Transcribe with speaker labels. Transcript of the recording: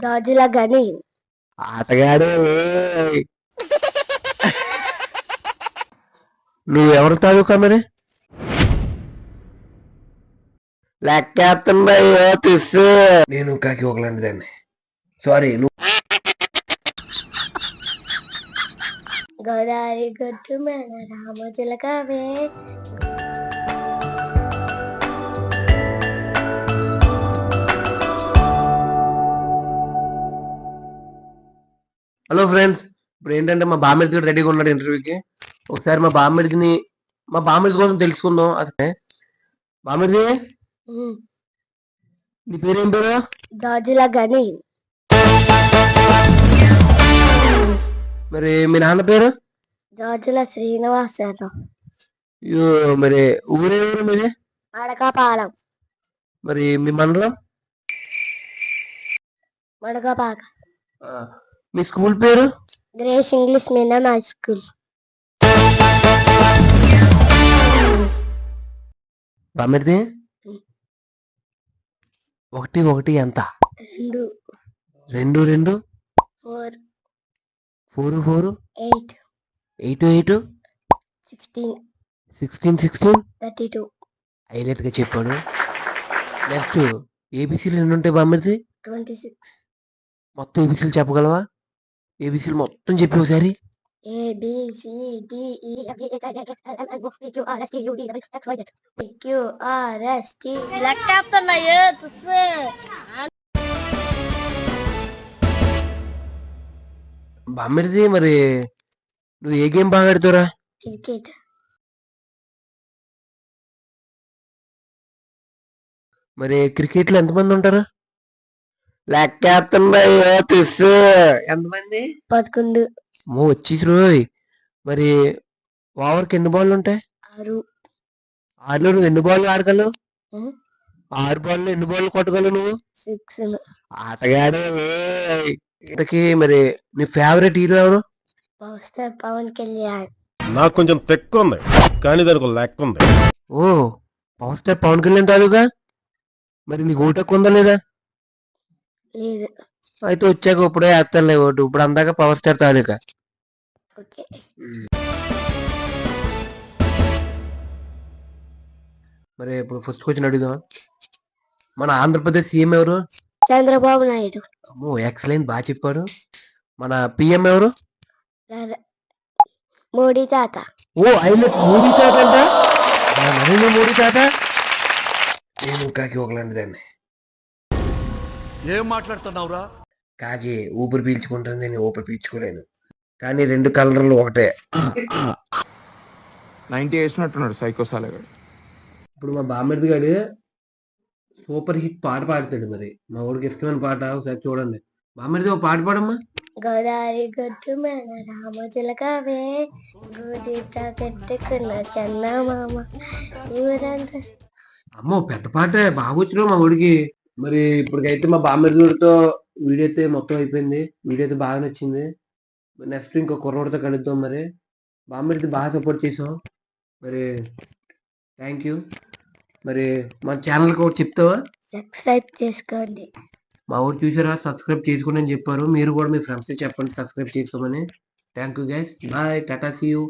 Speaker 1: గాజుల గని.
Speaker 2: ఆటగాడు. నువ్వెవరు తాలూకా మరి లెక్కేస్తున్నాయో తిస్సు. నేను కాకి ఒకలాంటి దాన్ని సారీ నువ్వు
Speaker 1: గోదావరి గట్టు మేన రామచిలకవే
Speaker 2: హలో ఫ్రెండ్స్ ఇప్పుడు ఏంటంటే మా బామ్మిడి కూడా రెడీగా ఉన్నాడు ఇంటర్వ్యూకి ఒకసారి మా బామ్మిడిని మా బామ్మిడి కోసం తెలుసుకుందాం. అసలే
Speaker 1: ఉమ్,
Speaker 2: నీ పేరేం పేరు?
Speaker 1: గాజుల గని.
Speaker 2: మరి మీ నాన్న పేరు?
Speaker 1: గాజుల శ్రీనివాసరావు
Speaker 2: అయ్యో, మరి ఊరే ఊరు మీది?
Speaker 1: మడకపాలెం.
Speaker 2: మరి మీ మండలం?
Speaker 1: మడకపాక.
Speaker 2: మీ స్కూల్ పేరు?
Speaker 1: Grace English medium high school.
Speaker 2: బామ్మిడిది ఒకటి ఒకటి ఎంత?
Speaker 1: రెండు.
Speaker 2: రెండు రెండు?
Speaker 1: Four.
Speaker 2: Four four?
Speaker 1: Eight.
Speaker 2: Eight eight?
Speaker 1: Sixteen.
Speaker 2: Sixteen sixteen?
Speaker 1: Thirty two.
Speaker 2: హైలైట్గా చెప్పాడు. నెక్స్ట్ ఏబిసీలు ఎన్ని ఉంటాయి బామ్మిడిది
Speaker 1: ట్వంటీ సిక్స్.
Speaker 2: మొత్తం ఏబిసీలు చెప్పగలవా? ఏబిసీలు మొత్తం చెప్పి ఒకసారి.
Speaker 1: A B C D E F G H I J K L M N O P Q R S T U V W X Y Z P Q R S T
Speaker 2: బామ్మిడిది మరి నువ్వు ఏ game బాగా ఆడుతావురా?
Speaker 1: Cricket.
Speaker 2: మరి క్రికెట్లో ఎంతమంది ఉంటారు? లెక్కేస్తున్నాయో తెలుసు ఎంతమంది?
Speaker 1: పదకొండు.
Speaker 2: మో వచ్చేసి రోయ్. మరి ఓవర్కి ఎన్ని బాల్ ఉంటాయి?
Speaker 1: ఆరు.
Speaker 2: ఆరులో నువ్వు ఎన్ని బాల్ ఆడగలవు? ఆరు బాల్లో ఎన్ని బాల్ కొట్టగలవు నువ్వు?
Speaker 1: సిక్స్.
Speaker 2: ఆటగాడు ఓయ్. ఇంతకీ మరి నీ ఫేవరెట్ హీరో ఎవరు?
Speaker 1: Power star Pawan Kalyan.
Speaker 3: నాకు కొంచెం తెక్కు ఉంది కానీ దానికి ఒక లెక్క ఉంది
Speaker 2: ఓ పవర్ స్టార్ పవన్ కళ్యాణ్ తాలూకా? మరి నీకు ఓటకు ఉందా లేదా?
Speaker 1: లేదు.
Speaker 2: అయితే వచ్చాక ఇప్పుడే వేస్తానులే ఓటు ఇప్పుడు అందాక పవర్ స్టార్ తాలూకా.
Speaker 1: ఓకే.
Speaker 2: మరి ఇప్పుడు ఫస్ట్ క్వశ్చన్ అడుగుదాం మన ఆంధ్రప్రదేశ్ సీఎం ఎవరు?
Speaker 1: చంద్రబాబు నాయుడు.
Speaker 2: అమ్మో ఎక్సలెంట్ బాగా చెప్పారు. మన పిఎం ఎవరు?
Speaker 1: మోడీ తాత.
Speaker 2: ఓ ఐలెట్ మోడీ తాత అంట? మన నరేంద్ర మోడీ తాత? నేను కాకి ఒకలాంటి దాన్ని
Speaker 4: ఏం మాట్లాడుతున్నావురా?
Speaker 2: కాకి ఊపిరి పీల్చుకుంటుంది నేను ఊపిరి పీల్చుకోలేను. కానీ రెండు కలర్లు ఒకటే.
Speaker 5: నైన్టీ వేసినట్టున్నాడు సైకో సాలగాడు.
Speaker 2: ఇప్పుడు మా బామ్మర్ది గారు సూపర్ హిట్ పాట పాడతాడు మరి. మా ఊరికి ఇష్టమైన పాట ఒకసారి చూడండి. బామ్మర్ది ఒక పాట పాడమ్మా.
Speaker 1: గోదావరి గట్టు మేన రామచిలకవే గోడిత పెట్టుకున్న చందమామ. ఊరంతా
Speaker 2: అమ్మో పెద్ద పాటే. బాగా వచ్చినావు మా ఊడికి మరి ఇప్పటికైతే మా బామ్మర్ది గారితో వీడియో అయితే మొత్తం అయిపోయింది. వీడియో అయితే బాగా నచ్చింది. నెక్స్ట్ ఇంకో కుర్రోడితో కలుద్దాం మరి. బామ్మర్ది బాగా సపోర్ట్ చేసాం మరి థ్యాంక్ యూ మరి మన ఛానల్ కూడా చెప్తావా?
Speaker 1: సబ్స్క్రైబ్ చేసుకోండి.
Speaker 2: మా ఊరు చూసారా? సబ్స్క్రైబ్ చేసుకోండి అని చెప్పారు. మీరు కూడా మీ ఫ్రెండ్స్కి చెప్పండి. సబ్స్క్రైబ్ చేసుకోమని. థ్యాంక్ యూ గైస్ బాయ్ టాటా సీ యూ